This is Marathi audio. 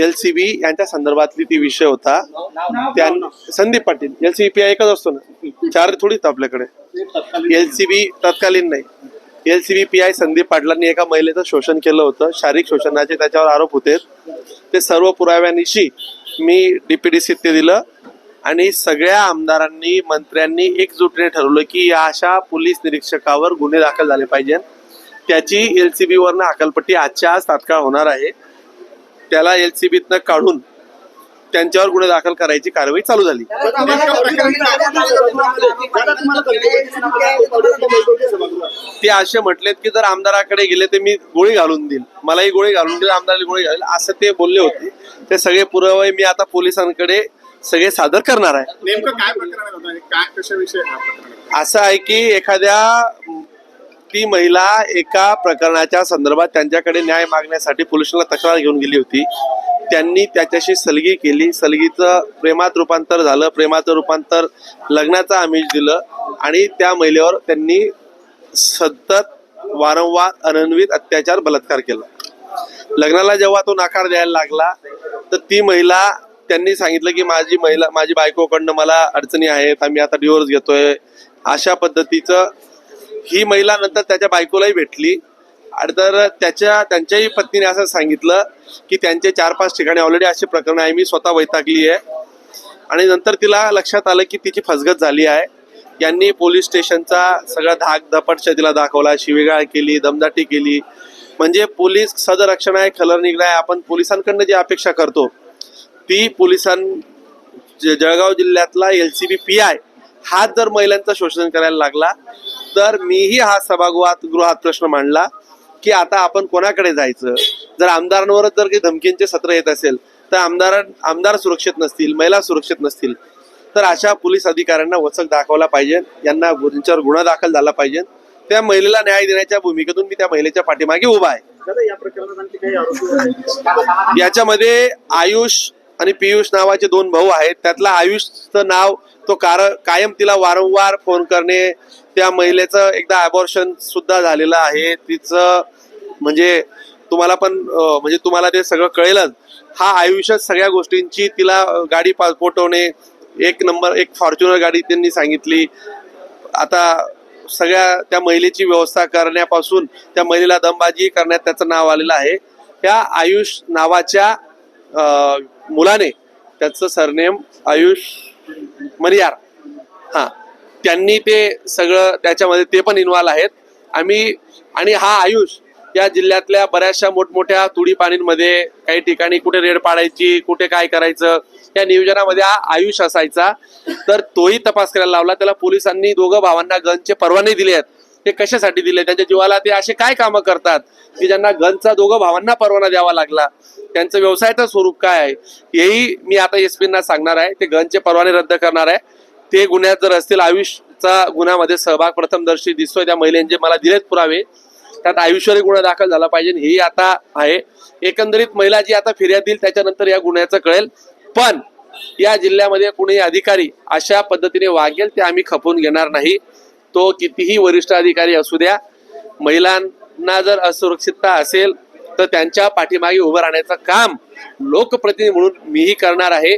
एल सी बी यांच्या संदर्भातली ती विषय होता. त्या Sandeep Patil L C B P I एकच असतो ना? चार थोडीच आपल्याकडे. एल सी बी तत्कालीन नाही. L C B P I Sandeep पाटलांनी एका महिलेचं शोषण केलं होतं. शारीरिक शोषणाचे त्याच्यावर आरोप होते. ते सर्व पुराव्यानिशी मी डीपीडीसीत ते दिलं. आणि सगळ्या आमदारांनी मंत्र्यांनी एकजुटीने ठरवलं की या अशा पोलीस निरीक्षकावर गुन्हे दाखल झाले पाहिजे त्याची एल सी बीवरनं अकलपट्टी आजच्या आज तात्काळ होणार आहे. त्याला एल सी बीतनं काढून त्यांच्यावर गुन्हे दाखल करायची कारवाई चालू झाली. ते असे म्हटलेत की जर आमदाराकडे गेले तर मी गोळी घालून देईल. मलाही गोळी घालून देईल आमदाराला गोळी घालेल असं ते बोलले होते. ते सगळे पुरावे मी आता पोलिसांकडे सगळे सादर करणार आहे. नेमकं काय? असं आहे की एखाद्या ती महिला एका प्रकरणाच्या संदर्भात त्यांच्याकडे न्याय मागण्यासाठी पोलिसांना तक्रार घेऊन गेली होती. त्यांनी त्याच्याशी सलगी केली. सलगीचं प्रेमात रूपांतर झालं. प्रेमाचं रूपांतर लग्नाचं आमिष दिलं आणि त्या महिलेवर त्यांनी सतत वारंवार अनन्वित अत्याचार बलात्कार केला. लग्नाला जेव्हा तो नकार द्यायला लागला तर ती महिला त्यांनी सांगितलं की माझी महिला माझी बायकोकडनं मला अडचणी आहेत. आम्ही आता डिवोर्स घेतोय. अशा पद्धतीचं ही महिला नंतर त्याच्या बायकोलाही भेटली. आणि तर त्याच्या त्यांच्याही पत्नीने असं सांगितलं की त्यांचे चार पाच ठिकाणी ऑलरेडी अशी प्रकरणं आहे. मी स्वतः वैतागली आहे. आणि नंतर तिला लक्षात आलं की तिची फसगत झाली आहे. यांनी पोलीस स्टेशनचा सगळा धाक धपटशा तिला दाखवला शिवेगाळ केली दमदाटी केली. म्हणजे पोलीस सदरक्षण आहे खलर निघलाय आहे. आपण पोलिसांकडनं जी अपेक्षा करतो ती पोलिसां ज- जळगाव जिल्ह्यातला L C B P I हाच जर महिलांचं शोषण करायला लागला तर मीही हा सभागृहात गृहात प्रश्न मांडला की आता आपण कोणाकडे जायचं? जर आमदारांवरच जर काही धमकींचे सत्र येत असेल तर आमदार आमदार सुरक्षित नसतील महिला सुरक्षित नसतील तर अशा पोलीस अधिकाऱ्यांना वचक दाखवला पाहिजे यांना त्यांच्यावर गुन्हा दाखल झाला पाहिजे. त्या महिलेला न्याय देण्याच्या भूमिकेतून मी त्या महिलेच्या पाठीमागे उभा आहे? याच्यामध्ये आयुष आणि पियुष नावाचे दोन भाऊ आहेत. त्यातला आयुषचं नाव तो कार कायम तिला वारंवार फोन करणे त्या महिलेचं एकदा अबॉर्शन सुद्धा झालेलं आहे. तिचं म्हणजे तुम्हाला पण म्हणजे तुम्हाला ते सगळं कळेलच. हा आयुष्यात सगळ्या गोष्टींची तिला गाडी पोटवणे एक नंबर एक फॉर्च्युनर गाडी त्यांनी सांगितली. आता सगळ्या त्या महिलेची व्यवस्था करण्यापासून त्या महिलेला दमबाजी करण्यात त्याचं नाव आलेलं आहे. त्या आयुष नावाच्या मुलाने त्याचं सरनेम आयुष मरियार. हा. त्यांनी ते सगळं त्याच्यामध्ये ते पण इन्व्हॉल्व आहेत. आम्ही आणि हा आयुष या जिल्ह्यातल्या बऱ्याचशा मोठमोठ्या तुडी पाणींमध्ये काही ठिकाणी कुठे रेड पाडायची कुठे काय करायचं या नियोजनामध्ये हा आयुष असायचा. तर तोही तपास करायला लावला. त्याला पोलिसांनी दोघं भावांना गनचे परवाने दिले आहेत. ते कशासाठी दिले? त्यांच्या जीवाला ते असे काय कामं करतात? की ज्यांना गनचा दोघं भावांना परवाना द्यावा लागला. त्यांचं व्यवसायाचं स्वरूप काय आहे? हेही मी आता एस पींना सांगणार आहे. ते गनचे परवाने रद्द करणार आहे. ते गुन्ह्यात जर असतील आयुषचा गुन्ह्यामध्ये सहभाग प्रथमदर्शी दिसतोय त्या महिलांचे मला दिलेत पुरावे त्यात आयुष्यरी गुन्हा दाखल झाला पाहिजे. हे आता आहे. एकंदरीत महिला जी आता फिर्याद देईल त्याच्यानंतर या गुन्ह्याचं कळेल. पण या जिल्ह्यामध्ये कुणीही अधिकारी अशा पद्धतीने वागेल ते आम्ही खपवून घेणार नाही. तो कितीही वरिष्ठ अधिकारी असू द्या महिलांना जर असुरक्षितता असेल तर त्यांच्या पाठीमागे उभं राहण्याचं काम लोकप्रतिनिधी म्हणून मीही करणार आहे.